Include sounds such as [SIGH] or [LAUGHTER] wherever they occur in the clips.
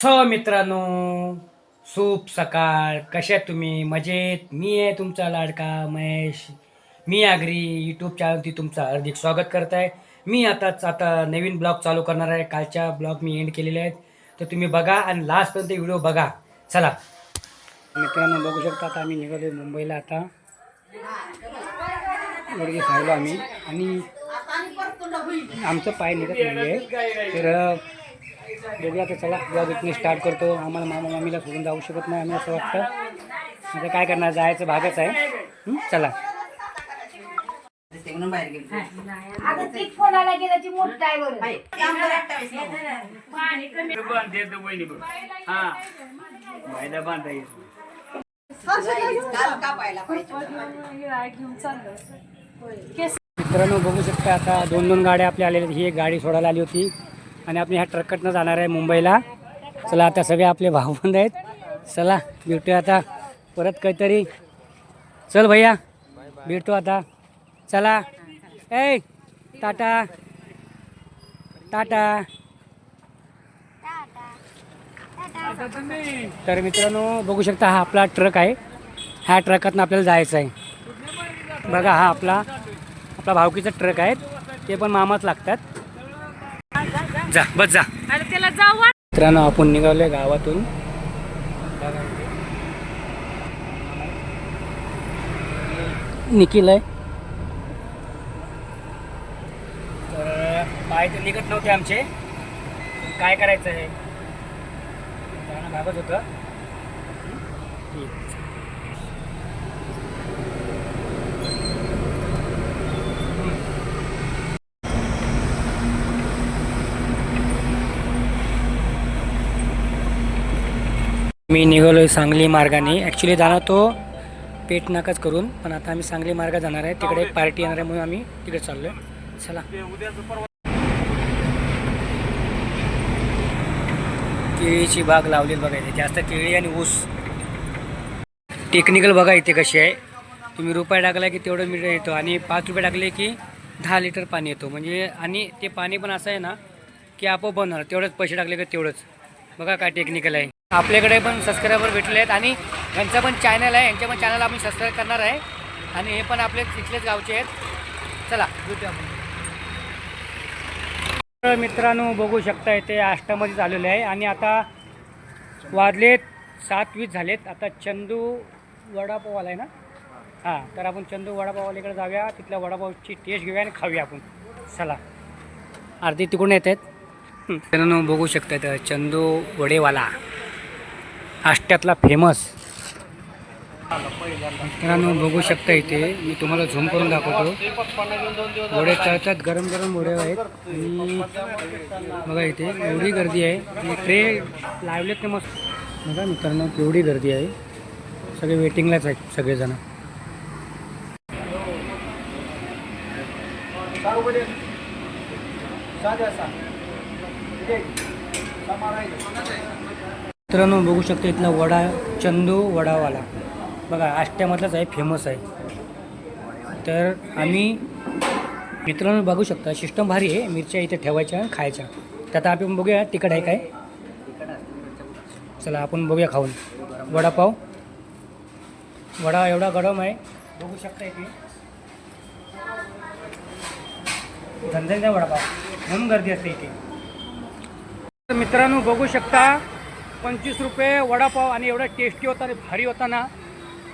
हो मित्रांनो सूप सकाळ. कशा आहेत तुम्ही? मजेत? मी आहे तुमचा लाडका महेश. मी आगरी यूट्यूब चॅनलती तुमचं हार्दिक स्वागत करत आहे मी आताच आता नवीन ब्लॉग चालू करणार आहे. कालच्या ब्लॉग मी एंड केलेले आहेत. तर तुम्ही बघा आणि लास्टपर्यंत व्हिडिओ बघा. चला. मित्रांनो बघू शकता आता आम्ही निघालो मुंबईला आता. गुडघे खायलो आम्ही. आणि आमचं पाय निघत नाही आहे तर बघूया आता चला ब्लॉग इथून स्टार्ट करतो. आम्हाला मामा मामीला सोडून जाऊ शकत नाही आम्ही असं वाटतं. आता काय करणार जायचं भागच आहे. चला. आता ती मित्रांनो बघू शकता आता दोन दोन गाड्या आपल्या आलेल्या ही एक गाडी सोडायला आली होती. आणि आपण ह्या ट्रककडनं जाणार आहे मुंबईला. चला आता सगळे आपले भाऊबंद आहेत. चला भेटूया आता परत काहीतरी. चल भैया भेटतो आता. चला. ए टाटा. टाटा. तर मित्रांनो बघू शकता हा आपला ट्रक आहे. ह्या ट्रकातनं आपल्याला जायचं आहे. बघा हा आपला आपला भावकीचा ट्रक आहे. ते पण मामाच लागतात. जा बस जा. मित्रांनो आपण निघालोय गावातून. निखिल आहे. तर पाय तर निघत नव्हते आमचे. काय करायचं आहे भागत होतं. मी निघालोय सांगली मार्गाने. ॲक्च्युली जाणार तो पेट नाकाच करून पण आता आम्ही सांगली मार्ग जाणार आहे. तिकडे एक पार्टी येणार आहे म्हणून आम्ही तिकडे चाललोय. चला. केळीची बाग लावलेली बघा इथे. जास्त केळी आणि ऊस. टेक्निकल बघा इथे कशी आहे. तुम्ही रुपये टाकला की तेवढं मीटर येतो. आणि पाच रुपये टाकले की दहा लिटर पाणी येतो. म्हणजे आणि ते पाणी पण असं आहे ना की आपोआप बनणार तेवढंच पैसे टाकले की तेवढंच. बघा काय टेक्निकल आहे. आपल्याकडे पण सबस्क्रायबर भेटले आहेत आणि यांचा पण चॅनल आहे. यांच्या पण चॅनल आम्ही सबस्क्राईब करणार आहे. आणि हे पण आपले तिथलेच गावचे आहेत. चला भेटूया आपण. मित्रांनो बघू शकता इथे आष्टामध्ये झालेले आहे. आणि आता वाजलेत सात वीस झालेत. आता चंदू वडापाववाला आहे ना? हां तर आपण चंदू वडापावालीकडे जाऊया. तिथल्या वडापावची टेस्ट घेऊया आणि खाऊया आपण. चला. अर्धी तिकडून येत आहेत. मित्रांनो बघू शकता इथं चंदू वडेवाला. आष्ट्यातला फेमस मित्रांनो बघू शकता इथे मी तुम्हाला झूम करून दाखवतो. वडे तळतात गरम गरम वडे आहेत. आणि बघा इथे एवढी गर्दी आहे. आणि ट्रे लावलेत ते मस्त. बघा मित्रांनो केवढी गर्दी आहे. सगळे वेटिंगलाच आहेत सगळेजण. मित्रांनो बघू शकता इथला वडा चंदू वडावाला. बघा आष्ट्यामधलाच आहे फेमस आहे. तर आम्ही मित्रांनो बघू शकता सिस्टम भारी आहे मिरच्या इथे ठेवायच्या खायच्या. तर आता आपण बघूया तिखट आहे काय? चला आपण बघूया खाऊन. वडापाव. वडा एवढा गरम आहे. बघू शकता इथे. झणझणीचा वडापाव. म्हणून गर्दी असते इथे. तर मित्रांनो बघू शकता पंचवीस रुपये वडापाव आणि एवढा टेस्टी होता आणि भारी होता ना.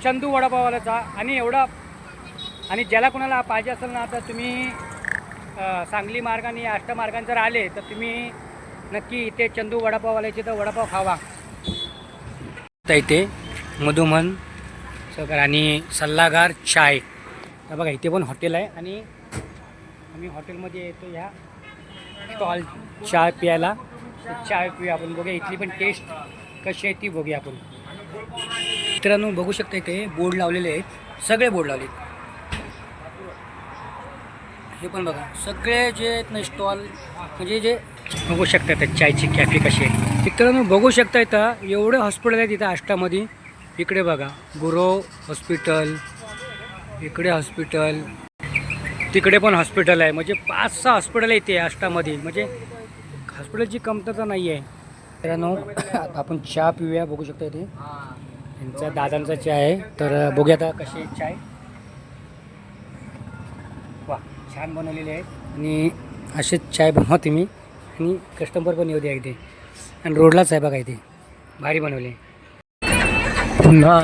चंदू वडापाववाल्याचा. आणि एवढा आणि ज्याला कोणाला पाहिजे असेल ना तर तुम्ही सांगली मार्गाने अष्टमार्गाने जर आले तर तुम्ही नक्की इथे चंदू वडापाववाल्याचे तर वडापाव खावा. तर इथे मधुमन सगळं आणि सल्लागार चाय. तर बघा इथे पण हॉटेल आहे आणि आम्ही हॉटेलमध्ये येतो ह्या स्टॉल चाय प्यायला. चाय पिऊया आपण बघूया इथली पण टेस्ट कशी आहे ती बघूया आपण. मित्रांनो बघू शकता इथे बोर्ड लावलेले आहेत सगळे बोर्ड लावले हे पण बघा सगळे जे आहेत ना स्टॉल म्हणजे जे बघू शकता इथं चायची कॅफे कशी आहे. मित्रांनो बघू शकता इथं एवढे हॉस्पिटल आहेत इथं आष्टामध्ये. इकडे बघा गुरव हॉस्पिटल इकडे हॉस्पिटल तिकडे पण हॉस्पिटल आहे. म्हणजे पाच सहा हॉस्पिटल आहे इथे आष्टामध्ये. म्हणजे हॉस्पिटलची कमतरता नाही आहे मित्रांनो आता आपण चहा पिऊया बघू शकता इथे. यांचा दादांचा चहा आहे. तर बघूया आता कशी आहे चाय. वा छान बनवलेले आहेत आणि असेच चाय बनवा तुम्ही आणि कस्टमर पण येऊ द्या इथे. आणि रोडलाच आहे बघा इथे. भारी बनवले पुन्हा.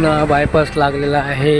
जुना बायपास लागलेला आहे.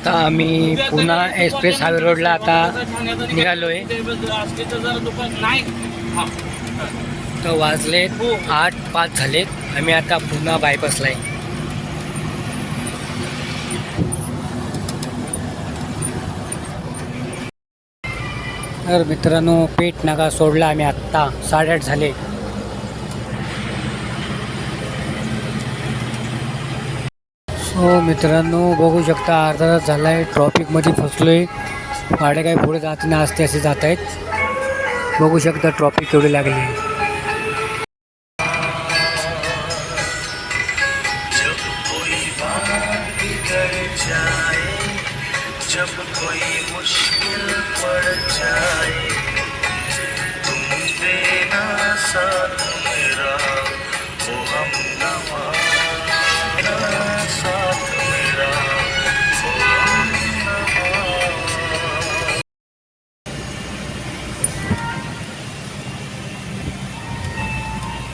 आता आम्ही पुन्हा एक्सप्रेस हायवे रोडला आता निघालो आहे तर वाजलेत आठ पाच झालेत. आम्ही आता पुन्हा बायपासला आहे. तर मित्रांनो पेट नाका सोडला आम्ही आत्ता. साडेआठ झाले. हो मित्रांनो बघू शकता अर्धा तास झाला आहे ट्रॉफिकमध्ये आहे गाड्या काही पुढे जात नाही असते असे जात आहेत. बघू शकता ट्रॉफिक केवढी लागली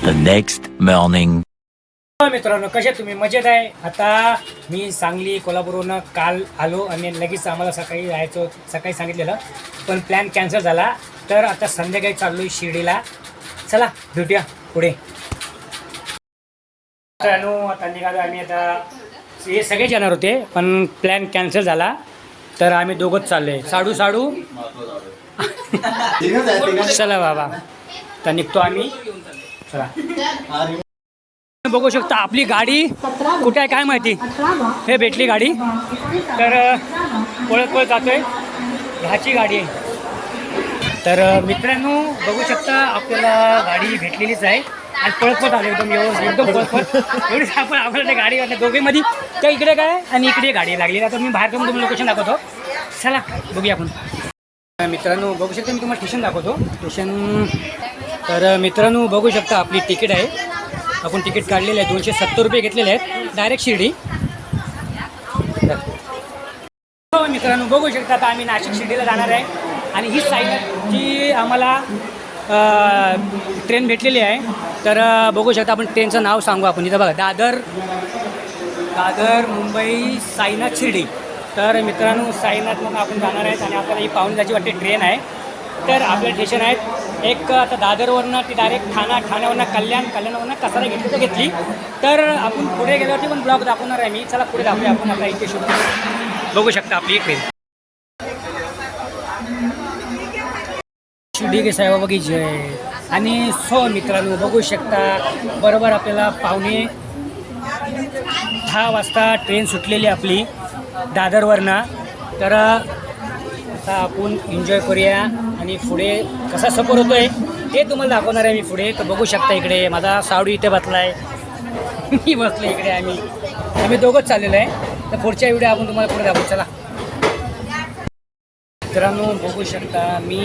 The next morning. हो मित्रांनो कसे तुम्ही? मजेत आहे? आता मी सांगली कोल्हापूरवरून काल आलो आणि लगेच आम्हाला सकाळी जायचं सकाळी सांगितलेलं पण प्लॅन कॅन्सल झाला. तर आता संध्याकाळी चाललो आहे शिर्डीला. चला भेटूया पुढे. मित्रांनो आता निघालो आम्ही आता. हे सगळेच येणार होते पण प्लॅन कॅन्सल झाला. तर आम्ही दोघंच चाललो आहे साडू. साडू चला बाबा. तर निघतो आम्ही. चला. बघू शकता आपली गाडी कुठे आहे काय माहिती? हे भेटली गाडी. तर पळत पळत जातोय. ह्याची गाडी आहे. तर मित्रांनो बघू शकता आपल्याला गाडी भेटलेलीच आहे. आणि पळत पळत आलो एकदम व्यवस्थित एकदम पळत पळत एवढीच आपण आपल्याला गाडी वाटल्या दोघेमध्ये. त्या इकडे काय आणि इकडे गाडी लागली आता मी बाहेर जाऊन तुम्ही लोकेशन दाखवतो. चला बघूया आपण. मित्रांनो बघू शकता मी तुम्हाला स्टेशन दाखवतो. स्टेशन तर मित्रांनो बघू शकता आपली तिकीट आहे. आपण तिकीट काढलेलं आहे. दोनशे सत्तर रुपये घेतलेले आहेत. डायरेक्ट शिर्डी. हो मित्रांनो बघू शकता आता आम्ही नाशिक शिर्डीला जाणार आहे. आणि ही साईड जी आम्हाला ट्रेन भेटलेली आहे. तर बघू शकता आपण ट्रेनचं नाव सांगू आपण. इथं बघा दादर दादर मुंबई साईनाथ शिर्डी. तर मित्रांनो साईनाथ मग आपण जाणार आहेत. आणि आपल्याला ही पाहुणे जायची वाटते. ट्रेन आहे. तर आपल्या स्टेशन आहेत एक आता दादरवरनं ती डायरेक्ट ठाणा ठाण्यावरनं कल्याण कल्याणवरनं कसारा घेतली तर घेतली. तर आपण पुढे गेल्यावरती पण ब्लॉग दाखवणार आहे मी. चला पुढे दाखवूया आपण आता इथे शूट. बघू शकता आपली एक ट्रेन शिर्डी के साईबाबा जय. आणि सो मित्रांनो बघू शकता बरोबर आपल्याला पाहुणे दहा वाजता ट्रेन सुटलेली आपली दादरवरनं. तर आता आपण एन्जॉय करूया. आणि पुढे कसा सफर होतोय ते तुम्हाला दाखवणार आहे मी पुढे. तर बघू शकता इकडे माझा सावडी इथे बसला आहे मी बसलो इकडे आम्ही. आम्ही दोघंच चाललेलो आहे. तर पुढच्या व्हिडिओ आपण तुम्हाला पुढे दाखवू. चला. मित्रांनो बघू शकता मी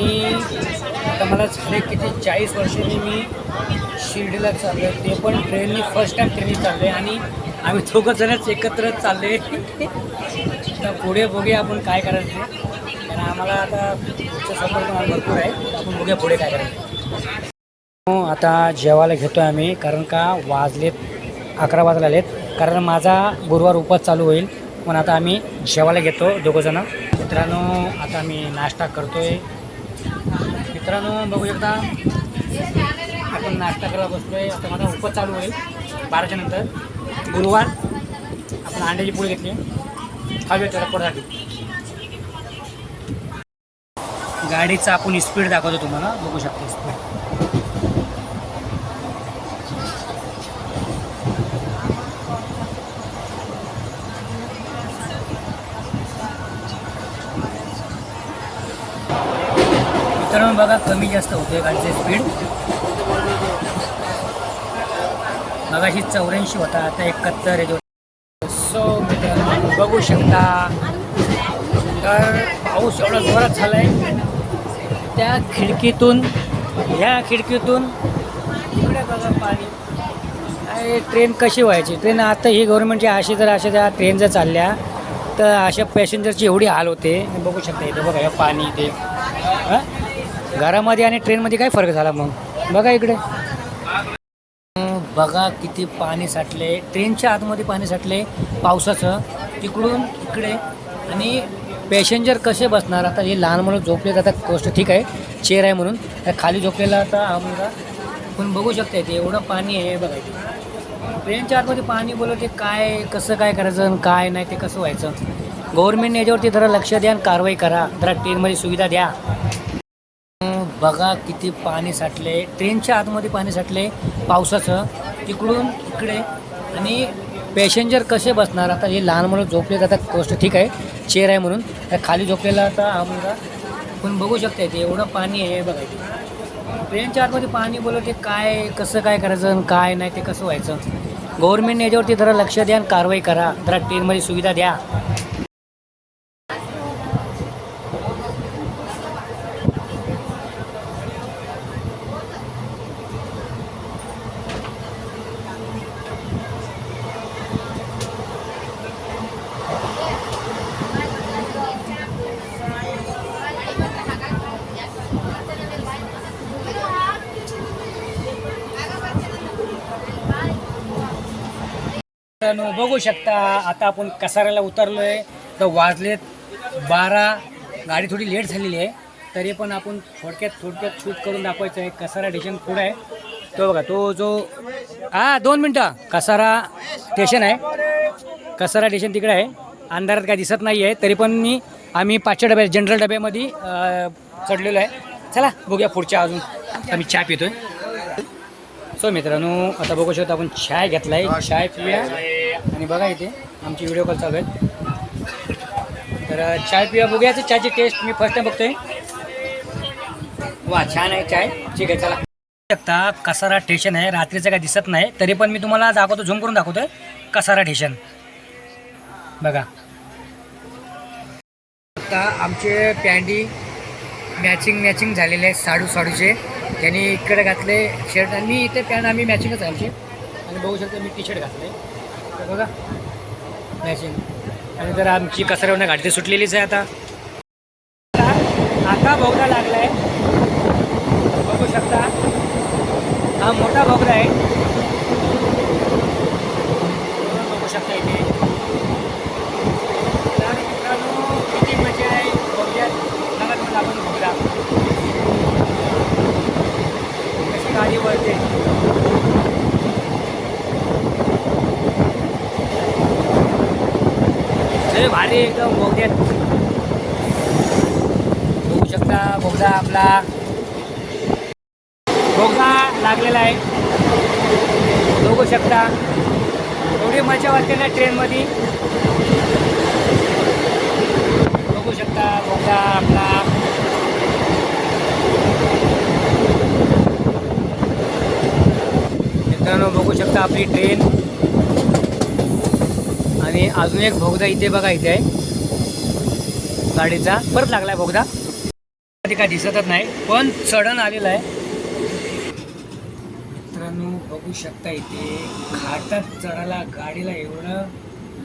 आता मला झाले किती चाळीस वर्षांनी मी शिर्डीला चाललो आहे ते पण ट्रेननी फर्स्ट टाईम ट्रेननी चाललो आहे आणि आम्ही दोघंजणच एकत्रच एकत्र चाललो आहे [LAUGHS] तर पुढे बघूया आपण काय करायचं. कारण आम्हाला आता पुढचं सफर पण भरपूर आहे. आपण बघूया पुढे काय करायचं. हो, आता जेवायला घेतो आहे आम्ही कारण का वाजलेत अकरा वाजले आलेत. कारण माझा गुरुवार उपास चालू होईल पण आता आम्ही जेवायला घेतो दोघंजणं. मित्रांनो आता आम्ही नाश्ता करतोय. मित्रांनो बघू शकता आपण नाश्ता करायला बसलोय. आता माझा उपास चालू होईल बाराच्या नंतर. गुरुवार आपण अंड्याची पोळी घेतली. खाऊया त्याला पोटासाठी गाडीचा आपण स्पीड दाखवतो तुम्हाला. बघू शकतो स्पीड मित्रांनो बघा कमी जास्त होतोय गाडीचे स्पीड मगाशी चौऱ्याऐंशी होता आता एकाहत्तर आहे. सो मित्रांनो बघू शकता. तर पाऊस एवढा जोरात झाला आहे त्या खिडकीतून ह्या खिडकीतून इकडे बघा पाणी. आणि ट्रेन कशी व्हायची? ट्रेन आता ही गव्हर्नमेंटची अशी जर अशा त्या ट्रेन जर चालल्या तर अशा पॅसेंजरची एवढी हाल होते. बघू शकता इथे बघा हे पाणी इथे. हां? घरामध्ये आणि ट्रेनमध्ये काय फरक झाला मग? बघा इकडे. बघा किती पाणी साठले. ट्रेनच्या आतमध्ये पाणी साठले पावसाचं. तिकडून इकडे आणि पॅसेंजर कसे बसणार? आता हे लहान मुलं झोपले आता गोष्ट ठीक आहे चेअर आहे म्हणून. त्या खाली झोपलेला आता हा मुलगा. पण बघू शकता इथे एवढं पाणी आहे बघा इथे. ट्रेनच्या आतमध्ये पाणी बोलत ते काय कसं काय करायचं आणि काय नाही ते कसं व्हायचं? गव्हर्नमेंटने याच्यावरती जरा लक्ष द्या आणि कारवाई करा. जरा ट्रेनमध्ये सुविधा द्या. बघा किती पाणी साठले ट्रेनच्या आतमध्ये पाणी साठले पावसाचं. तिकडून इकडे आणि पॅसेंजर कसे बसणार? आता हे लहान मुलं झोपले जातात गोष्ट ठीक आहे. चेअर आहे म्हणून. तर खाली झोपलेला आता हा मुलगा. पण बघू शकता ते एवढं पाणी आहे बघा इथे. ट्रेनच्या आतमध्ये पाणी बोलत ते काय कसं काय करायचं आणि काय नाही ते कसं व्हायचं? गव्हर्मेंटने याच्यावरती जरा लक्ष द्या आणि कारवाई करा. जरा ट्रेनमध्ये सुविधा द्या मित्रांनो बघू शकता. आता आपण कसाऱ्याला उतरलो आहे तर वाजलेत बारा. गाडी थोडी लेट झालेली आहे. तरी पण आपण थोडक्यात थोडक्यात शूट करून दाखवायचं आहे. कसारा स्टेशन पुढं आहे. तो बघा तो जो हा दोन मिनटं. कसारा स्टेशन आहे. कसारा स्टेशन तिकडे आहे. अंधारात काय दिसत नाही आहे तरी पण मी आम्ही पाचशे डब्या जनरल डब्यामध्ये चढलेलो आहे. चला बघूया पुढच्या अजून. आम्ही चहा पितो आहे सो मित्रांनो आता बघू शकतो आपण चाय घेतला आहे चाय पिऊया. आणि बघा इथे आमची व्हिडिओ कॉल चालू आहेत तर चाय पिया बघूया तर चहाची टेस्ट मी फर्स्ट टाइम बघतोय. वा छान आहे चाय. ठीक आहे चला. शकता कसारा स्टेशन आहे रात्रीचं काय दिसत नाही तरी पण मी तुम्हाला दाखवतो झूम करून दाखवतोय कसारा स्टेशन बघा. आता आमचे पॅन्डी मॅचिंग मॅचिंग झालेले आहेत साडू साडूचे. त्यांनी इकडे घातले शर्ट आणि इथे पॅन्ट आम्ही मॅचिंगच घालचे आणि बघू शकतो मी टी शर्ट घातले बघा. मॅचिंग आणि तर आमची कसाऱ्यावरनं गाडी सुटलेलीच आहे आता. आता भोगरा लागला आहे बघू शकता. हा मोठा भोगरा आहे बघू शकता इथे तर मित्रांनो किती मजा आहे बघूयात नगर आपण भोगरा लय भारी एकदम बोगद्यात बघू शकता बोगदा आपला. बोगदा लागलेला आहे. बघू शकता. एवढी मजा वाटते ना ट्रेनमध्ये. बघू शकता बोगदा आपला. मित्रांनो बघू शकता आपली ट्रेन. आणि अजून एक भोगदा इथे बघा इथे आहे. गाडीचा. परत लागलाय बोगदा. ते काय दिसतच नाही पण चढण आलेलं आहे. मित्रांनो बघू शकता इथे घाटात चढायला गाडीला एवढं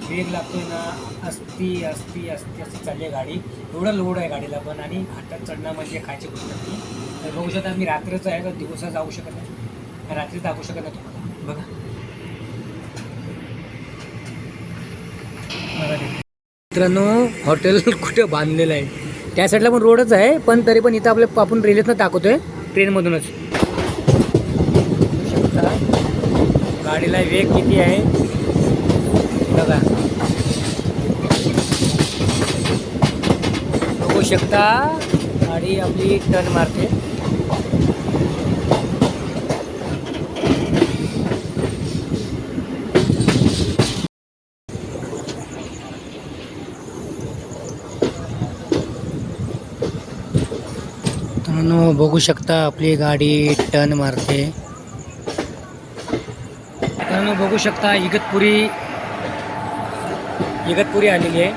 वेग लागतोय ना. असती असती असती असती चालली आहे गाडी. एवढं लोड आहे गाडीला पण आणि घाटात चढणं म्हणजे खायची गोष्ट नाही. तर बघू शकता मी रात्रीचं आहे तर दिवसा जाऊ शकत नाही. रात्री दाखवू शकत नाही तुम्हाला. बघा बघा ते. मित्रांनो हॉटेल [LAUGHS] कुठे बांधलेलं आहे? त्या साईडला पण रोडच आहे पण तरी पण इथं आपल्या आपण रेल्वेतनं दाखवतोय ट्रेनमधूनच गाडीला वेग किती आहे? बघा. बघू शकता गाडी आपली टर्न मारते. मित्रांनो बघू शकता आपली गाडी टर्न मारते. मित्रांनो बघू शकता इगतपुरी इगतपुरी आलेली आहे.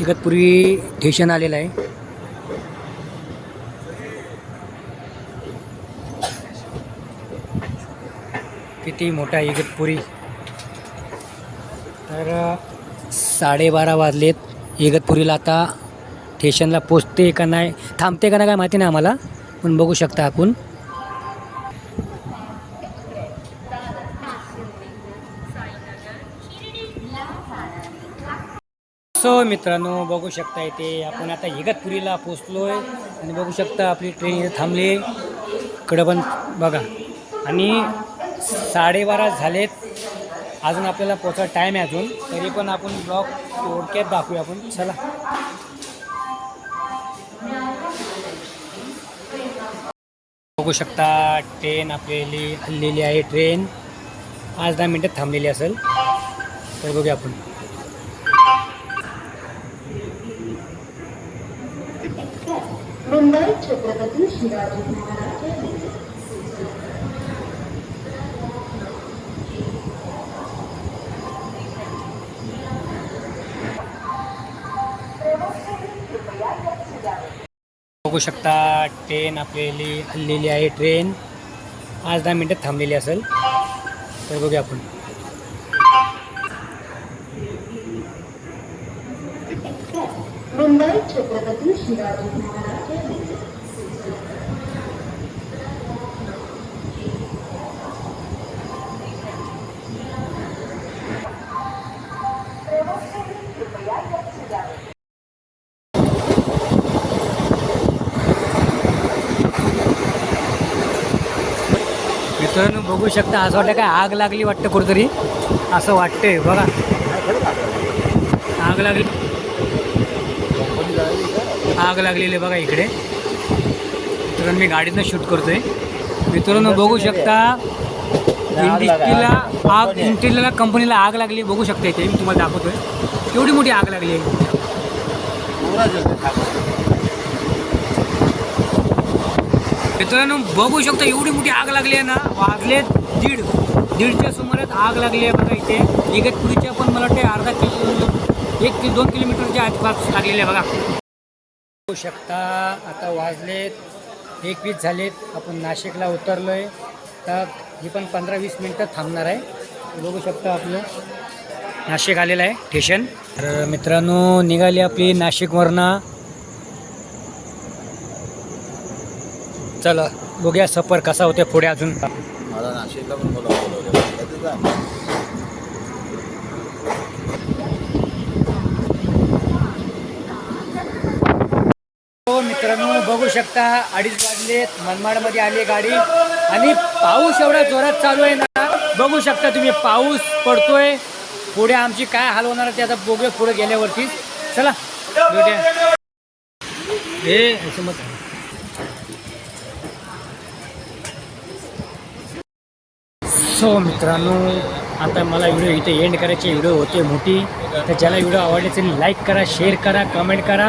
इगतपुरी स्टेशन आलेलं आहे. किती मोठा आहे इगतपुरी. तर साडेबारा वाजलेत. इगतपुरीला आता स्टेशनला पोचते का नाही थांबते का नाही काय माहिती नाही आम्हाला पण बघू शकता आपण. सो मित्रांनो बघू शकता इथे आपण आता इगतपुरीला पोचलोय आणि बघू शकता आपली ट्रेन इथे थांबली. इकडं पण बघा. आणि साडेबारा झालेत. अजून आपल्याला पोचा टाईम आहे अजून. तरी पण आपण ब्लॉग थोडक्यात दाखवूया आपण. चला. बघू शकता ट्रेन आपल्याली हल्लेली आहे. ट्रेन पाच दहा मिनटं थांबलेली असेल. तर बघूया आपण. मुंबई छत्रपती शिवाजी. बघू शकता ट्रेन आपल्याली हल्लेली आहे ट्रेन आज दहा मिनटं थांबलेली असेल तर बघूया आपण. मुंबई छत्रपती शिवाजी मित्रांनो बघू शकता असं वाटतं काय आग लागली वाटतं कुठेतरी? असं वाटतंय बघा. आग लागली. आग लागलेली आहे बघा इकडे. मित्रांनो मी गाडीतनं शूट करतोय. मित्रांनो बघू शकता इंडिस्ट्रीला आग इंडिस्ट्रीला कंपनीला आग लागली बघू शकता इथे. मी तुम्हाला दाखवतोय. एवढी मोठी आग लागली आहे. मित्रांनो बघू शकता एवढी मोठी आग लागली आहे ना वाजले दीड दीडच्या सुमारात आग लागली आहे बघा इथे. इगतपुरीच्या पण मला वाटते अर्धा किलो एक ते दोन किलोमीटरच्या आसपास लागलेले आहे बघा. बघू शकता आता वाजलेत एक वीस झालेत. आपण नाशिकला उतरलो आहे तर ही पण पंधरा वीस मिनटं थांबणार आहे. बघू शकता आपलं. नाशिक आलेलं आहे स्टेशन तर मित्रांनो निघाली आपली नाशिकवरनं. चला बघूया सफर कसा होते पुढे अजून. मला नाशिकला पण मला बोलवलं कधी जा हो मित्रांनो बघू शकता अडीच वाजलेत मनमाडमध्ये आली गाडी. आणि पाऊस एवढा जोरात चालू आहे ना बघू शकता तुम्ही पाऊस पडतोय. पुढे आमची काय हाल होणार ते आता बघूया पुढे गेल्यावरतीच. चला भेटूया. हे असं सो मित्रांनो आता मला व्हिडिओ इथे एंड करायची व्हिडिओ होते मोठी. तर ज्याला व्हिडिओ आवडले त्यांनी लाईक करा शेअर करा कमेंट करा.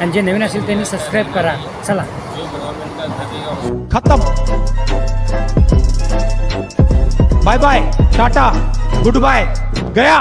आणि जे नवीन असेल त्यांनी सबस्क्राईब करा. चला. खतम. Bye bye Tata goodbye गया.